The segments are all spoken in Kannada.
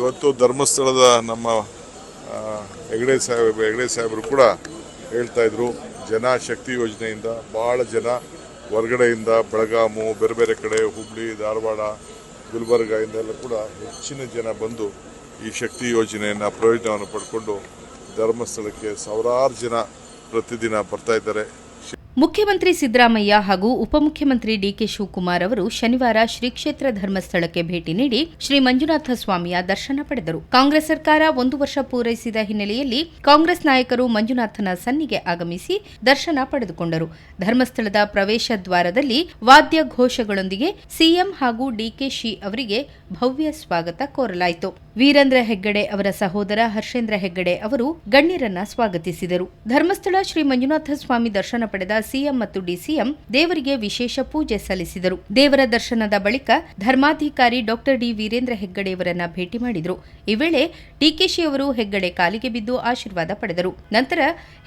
ಇವತ್ತು ಧರ್ಮಸ್ಥಳದ ನಮ್ಮ ಹೆಗಡೆ ಸಾಹೇಬ್, ಹೆಗಡೆ ಸಾಹೇಬರು ಕೂಡ ಹೇಳ್ತಾ ಇದ್ರು, ಜನ ಶಕ್ತಿ ಯೋಜನೆಯಿಂದ ಬಹಳ ಜನ ಹೊರಗಡೆಯಿಂದ, ಬೆಳಗಾಮು, ಬೇರೆ ಬೇರೆ ಕಡೆ, ಹುಬ್ಳಿ, ಧಾರವಾಡ ಗುಲ್ಬರ್ಗ ಇಂದೆಲ್ಲ ಕೂಡ ಹೆಚ್ಚಿನ ಜನ ಬಂದು ಈ ಶಕ್ತಿ ಯೋಜನೆಯನ್ನು, ಪ್ರಯೋಜನವನ್ನು ಪಡ್ಕೊಂಡು ಧರ್ಮಸ್ಥಳಕ್ಕೆ ಸಾವಿರಾರು ಜನ ಪ್ರತಿದಿನ ಬರ್ತಾ ಇದ್ದಾರೆ. ಮುಖ್ಯಮಂತ್ರಿ ಸಿದ್ದರಾಮಯ್ಯ ಹಾಗೂ ಉಪಮುಖ್ಯಮಂತ್ರಿ ಡಿಕೆ ಶಿವಕುಮಾರ್ ಅವರು ಶನಿವಾರ ಶ್ರೀ ಕ್ಷೇತ್ರ ಧರ್ಮಸ್ಥಳಕ್ಕೆ ಭೇಟಿ ನೀಡಿ ಶ್ರೀ ಮಂಜುನಾಥ ಸ್ವಾಮಿಯ ದರ್ಶನ ಪಡೆದರು. ಕಾಂಗ್ರೆಸ್ ಸರ್ಕಾರ ಒಂದು ವರ್ಷ ಪೂರೈಸಿದ ಹಿನ್ನೆಲೆಯಲ್ಲಿ ಕಾಂಗ್ರೆಸ್ ನಾಯಕರು ಮಂಜುನಾಥನ ಸನ್ನಿಗೆ ಆಗಮಿಸಿ ದರ್ಶನ ಪಡೆದುಕೊಂಡರು. ಧರ್ಮಸ್ಥಳದ ಪ್ರವೇಶ ದ್ವಾರದಲ್ಲಿ ವಾದ್ಯ ಘೋಷಗಳೊಂದಿಗೆ ಸಿಎಂ ಹಾಗೂ ಡಿಕೆಶಿ ಅವರಿಗೆ ಭವ್ಯ ಸ್ವಾಗತ ಕೋರಲಾಯಿತು. ವೀರೇಂದ್ರ ಹೆಗ್ಗಡೆ ಅವರ ಸಹೋದರ ಹರ್ಷೇಂದ್ರ ಹೆಗ್ಗಡೆ ಅವರು ಗಣ್ಯರನ್ನ ಸ್ವಾಗತಿಸಿದರು. ಧರ್ಮಸ್ಥಳ ಶ್ರೀ ಮಂಜುನಾಥ ಸ್ವಾಮಿ ದರ್ಶನ ಪಡೆದ ಸಿಎಂ ಮತ್ತು ಡಿಸಿಎಂ ದೇವರಿಗೆ ವಿಶೇಷ ಪೂಜೆ ಸಲ್ಲಿಸಿದರು. ದೇವರ ದರ್ಶನದ ಬಳಿಕ ಧರ್ಮಾಧಿಕಾರಿ ಡಾಕ್ಟರ್ ಡಿ ವೀರೇಂದ್ರ ಹೆಗ್ಗಡೆಯವರನ್ನ ಭೇಟಿ ಮಾಡಿದರು. ಈ ವೇಳೆ ಡಿಕೆಶಿ ಅವರು ಹೆಗ್ಗಡೆ ಕಾಲಿಗೆ ಬಿದ್ದು ಆಶೀರ್ವಾದ ಪಡೆದರು. ನಂತರ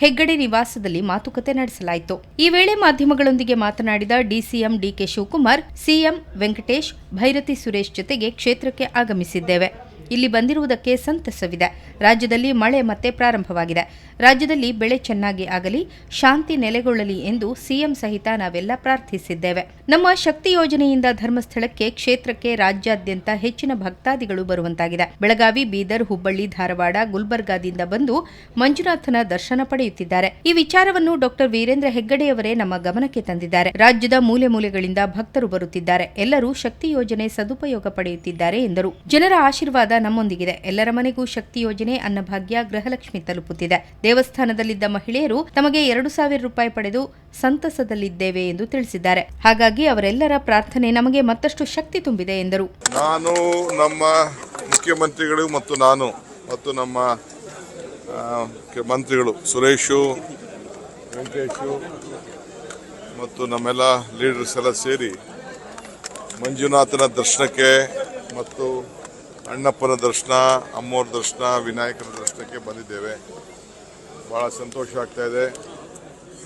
ಹೆಗ್ಗಡೆ ನಿವಾಸದಲ್ಲಿ ಮಾತುಕತೆ ನಡೆಸಲಾಯಿತು. ಈ ವೇಳೆ ಮಾಧ್ಯಮಗಳೊಂದಿಗೆ ಮಾತನಾಡಿದ DCM D K Shivakumar CM Venkatesh, Byrathi Suresh ಜೊತೆಗೆ ಕ್ಷೇತ್ರಕ್ಕೆ ಆಗಮಿಸಿದ್ದೇವೆ. ಇಲ್ಲಿ ಬಂದಿರುವುದಕ್ಕೆ ಸಂತಸವಿದೆ. ರಾಜ್ಯದಲ್ಲಿ ಮಳೆ ಮತ್ತೆ ಪ್ರಾರಂಭವಾಗಿದೆ. ರಾಜ್ಯದಲ್ಲಿ ಬೆಳೆ ಚೆನ್ನಾಗಿ ಆಗಲಿ, ಶಾಂತಿ ನೆಲೆಗೊಳ್ಳಲಿ ಎಂದು ಸಿಎಂ ಸಹಿತ ನಾವೆಲ್ಲ ಪ್ರಾರ್ಥಿಸಿದ್ದೇವೆ. ನಮ್ಮ ಶಕ್ತಿ ಯೋಜನೆಯಿಂದ ಧರ್ಮಸ್ಥಳಕ್ಕೆ, ಕ್ಷೇತ್ರಕ್ಕೆ ರಾಜ್ಯಾದ್ಯಂತ ಹೆಚ್ಚಿನ ಭಕ್ತಾದಿಗಳು ಬರುವಂತಾಗಿದೆ. ಬೆಳಗಾವಿ, ಬೀದರ್, ಹುಬ್ಬಳ್ಳಿ, ಧಾರವಾಡ, ಗುಲ್ಬರ್ಗಾದಿಂದ ಬಂದು ಮಂಜುನಾಥನ ದರ್ಶನ ಪಡೆಯುತ್ತಿದ್ದಾರೆ. ಈ ವಿಚಾರವನ್ನು ಡಾಕ್ಟರ್ ವೀರೇಂದ್ರ ಹೆಗ್ಗಡೆಯವರೇ ನಮ್ಮ ಗಮನಕ್ಕೆ ತಂದಿದ್ದಾರೆ. ರಾಜ್ಯದ ಮೂಲೆ ಮೂಲೆಗಳಿಂದ ಭಕ್ತರು ಬರುತ್ತಿದ್ದಾರೆ. ಎಲ್ಲರೂ ಶಕ್ತಿ ಯೋಜನೆ ಸದುಪಯೋಗ ಪಡೆಯುತ್ತಿದ್ದಾರೆ ಎಂದರು. ಜನರ ಆಶೀರ್ವಾದ ನಮ್ಮೊಂದಿಗಿದೆ. ಎಲ್ಲರ ಮನೆಗೂ ಶಕ್ತಿ ಯೋಜನೆ ಅನ್ನಭಾಗ್ಯ ಗೃಹಲಕ್ಷ್ಮಿ ತಲುಪುತ್ತಿದೆ. ದೇವಸ್ಥಾನದಲ್ಲಿದ್ದ ಮಹಿಳೆಯರು ತಮಗೆ ಎರಡು ಸಾವಿರ ರೂಪಾಯಿ ಪಡೆದು ಸಂತಸದಲ್ಲಿದ್ದೇವೆ ಎಂದು ತಿಳಿಸಿದ್ದಾರೆ. ಹಾಗಾಗಿ ಅವರೆಲ್ಲರ ಪ್ರಾರ್ಥನೆ ನಮಗೆ ಮತ್ತಷ್ಟು ಶಕ್ತಿ ತುಂಬಿದೆ ಎಂದರು. ನಾನು, ನಮ್ಮ ಮುಖ್ಯಮಂತ್ರಿಗಳು ಮತ್ತು ನಾನು ಮತ್ತು ನಮ್ಮ ಮಂತ್ರಿಗಳು ಸುರೇಶು, ವೆಂಕಟೇಶು ಮತ್ತು ನಮ್ಮೆಲ್ಲ ಲೀಡರ್ಸ್ ಎಲ್ಲ ಸೇರಿ ಮಂಜುನಾಥನ ದರ್ಶನಕ್ಕೆ ಮತ್ತು ಅಣ್ಣಪ್ಪನ ದರ್ಶನ ಅಮ್ಮೋರ ದರ್ಶನ, ವಿನಾಯಕನ ದರ್ಶನಕ್ಕೆ ಬಂದಿದ್ದೇವೆ. ಭಾಳ ಸಂತೋಷ ಆಗ್ತಾ ಇದೆ.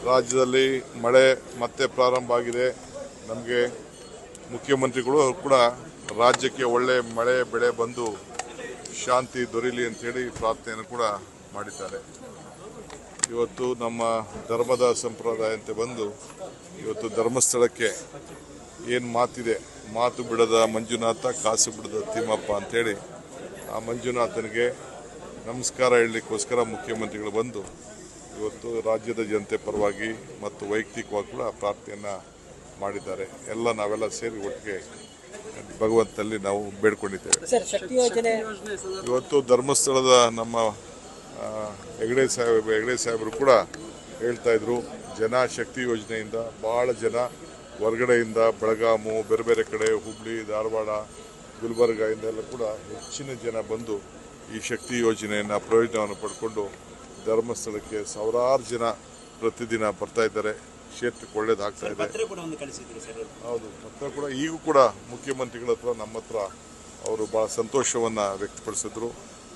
ರಾಜ್ಯದಲ್ಲಿ ಮಳೆ ಮತ್ತೆ ಪ್ರಾರಂಭ ಆಗಿದೆ. ನಮಗೆ ಮುಖ್ಯಮಂತ್ರಿಗಳು ಕೂಡ ರಾಜ್ಯಕ್ಕೆ ಒಳ್ಳೆ ಮಳೆ, ಬೆಳೆ ಬಂದು ಶಾಂತಿ ದೊರೀಲಿ ಅಂತೇಳಿ ಪ್ರಾರ್ಥನೆಯನ್ನು ಕೂಡ ಮಾಡಿದ್ದಾರೆ. ಇವತ್ತು ನಮ್ಮ ಧರ್ಮದ ಸಂಪ್ರದಾಯಂತೆ ಬಂದು ಇವತ್ತು ಧರ್ಮಸ್ಥಳಕ್ಕೆ ಏನು ಮಾತಿದೆ? ಮಾತು ಬಿಡದ ಮಂಜುನಾಥ ಕಾಸು ಬಿಡದ ತಿಮ್ಮಪ್ಪ ಅಂತೇಳಿ ಆ ಮಂಜುನಾಥನಿಗೆ ನಮಸ್ಕಾರ ಹೇಳಲಿಕ್ಕೋಸ್ಕರ ಮುಖ್ಯಮಂತ್ರಿಗಳು ಬಂದು ಇವತ್ತು ರಾಜ್ಯದ ಜನತೆ ಪರವಾಗಿ ಮತ್ತು ವೈಯಕ್ತಿಕವಾಗಿ ಕೂಡ ಪ್ರಾರ್ಥನೆಯನ್ನು ಮಾಡಿದ್ದಾರೆ. ಎಲ್ಲ ನಾವೆಲ್ಲ ಸೇರಿ ಒಟ್ಟಿಗೆ ಭಗವಂತನಲ್ಲಿ ನಾವು ಬೇಡ್ಕೊಂಡಿದ್ದೇವೆ. ಇವತ್ತು ಧರ್ಮಸ್ಥಳದ ನಮ್ಮ ಹೆಗಡೆ ಸಾಹೇಬ್ ಹೆಗಡೆ ಸಾಹೇಬರು ಕೂಡ ಹೇಳ್ತಾ ಇದ್ರು ಜನ ಶಕ್ತಿ ಯೋಜನೆಯಿಂದ ಬಹಳ ಜನ ಹೊರಗಡೆಯಿಂದ ಬೆಳಗಾಮು ಬೇರೆ ಬೇರೆ ಕಡೆ ಹುಬ್ಳಿ ಧಾರವಾಡ ಗುಲ್ಬರ್ಗ ಇಂದೆಲ್ಲ ಕೂಡ ಹೆಚ್ಚಿನ ಜನ ಬಂದು ಈ ಶಕ್ತಿ ಯೋಜನೆಯನ್ನು ಪ್ರಯೋಜನವನ್ನು ಪಡ್ಕೊಂಡು ಧರ್ಮಸ್ಥಳಕ್ಕೆ ಸಾವಿರಾರು ಜನ ಪ್ರತಿದಿನ ಬರ್ತಾ ಇದ್ದಾರೆ. ಕ್ಷೇತ್ರಕ್ಕೆ ಒಳ್ಳೇದಾಗ್ತಾ ಇದೆ. ಹೌದು ಪತ್ರ ಕೂಡ ಈಗೂ ಕೂಡ ಮುಖ್ಯಮಂತ್ರಿಗಳ ಹತ್ರ ನಮ್ಮ ಹತ್ರ ಅವರು ಭಾಳ ಸಂತೋಷವನ್ನು ವ್ಯಕ್ತಪಡಿಸಿದ್ರು.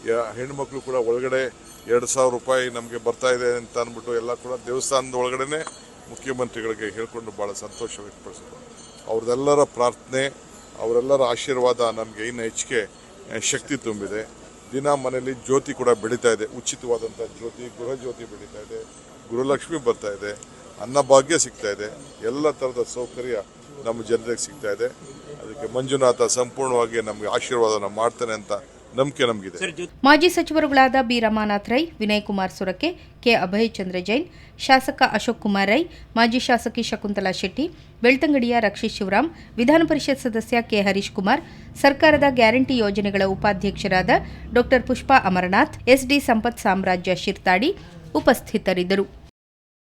ಯಾ ಹೆಣ್ಮಕ್ಳು ಕೂಡ ಒಳಗಡೆ ಎರಡು ಸಾವಿರ ರೂಪಾಯಿ ನಮಗೆ ಬರ್ತಾ ಇದೆ ಅಂತ ಅಂದ್ಬಿಟ್ಟು ಎಲ್ಲ ಕೂಡ ದೇವಸ್ಥಾನದ ಒಳಗಡೆನೆ ಮುಖ್ಯಮಂತ್ರಿಗಳಿಗೆ ಹೇಳಿಕೊಂಡು ಭಾಳ ಸಂತೋಷ ವ್ಯಕ್ತಪಡಿಸಿದ್ರು. ಅವ್ರದ್ದೆಲ್ಲರ ಪ್ರಾರ್ಥನೆ, ಅವರೆಲ್ಲರ ಆಶೀರ್ವಾದ ನಮಗೆ ಇನ್ನು ಹೆಚ್ಚಿಗೆ ಶಕ್ತಿ ತುಂಬಿದೆ. ದಿನ ಮನೆಯಲ್ಲಿ ಜ್ಯೋತಿ ಕೂಡ ಬೆಳೀತಾ ಇದೆ. ಉಚಿತವಾದಂಥ ಜ್ಯೋತಿ, ಗೃಹ ಜ್ಯೋತಿ ಬೆಳೀತಾ ಇದೆ. ಗೃಹಲಕ್ಷ್ಮಿ ಬರ್ತಾ ಇದೆ. ಅನ್ನಭಾಗ್ಯ ಸಿಗ್ತಾ ಇದೆ. ಎಲ್ಲ ಥರದ ಸೌಕರ್ಯ ನಮ್ಮ ಜನರಿಗೆ ಸಿಗ್ತಾ ಇದೆ. ಅದಕ್ಕೆ ಮಂಜುನಾಥ ಸಂಪೂರ್ಣವಾಗಿ ನಮಗೆ ಆಶೀರ್ವಾದನ ಮಾಡ್ತಾನೆ ಅಂತ ನಂಬಿಕೆ ನಮಗಿದೆ. ಮಾಜಿ ಸಚಿವರುಗಳಾದ ಬಿ ರಮಾನಾಥ್ ರೈ ವಿನಯ್ ಕುಮಾರ್ ಸೊರಕೆ ಕೆ ಅಭಯ್ ಚಂದ್ರ ಜೈನ್ ಶಾಸಕ ಅಶೋಕ್ ಕುಮಾರ್ ರೈ ಮಾಜಿ ಶಾಸಕಿ ಶಕುಂತಲಾ ಶೆಟ್ಟಿ ಬೆಳ್ತಂಗಡಿಯ ರಕ್ಷಿತ್ ಶಿವರಾಮ್ ವಿಧಾನ ಪರಿಷತ್ ಸದಸ್ಯ ಕೆ ಹರೀಶ್ ಕುಮಾರ್ ಸರ್ಕಾರದ ಗ್ಯಾರಂಟಿ ಯೋಜನೆಗಳ ಉಪಾಧ್ಯಕ್ಷರಾದ ಡಾ ಪುಷ್ಪಾ ಅಮರನಾಥ್ ಎಸ್ಡಿ ಸಂಪತ್ ಸಾಮ್ರಾಜ್ಯ ಶಿರ್ತಾಡಿ ಉಪಸ್ಥಿತರಿದ್ದರು.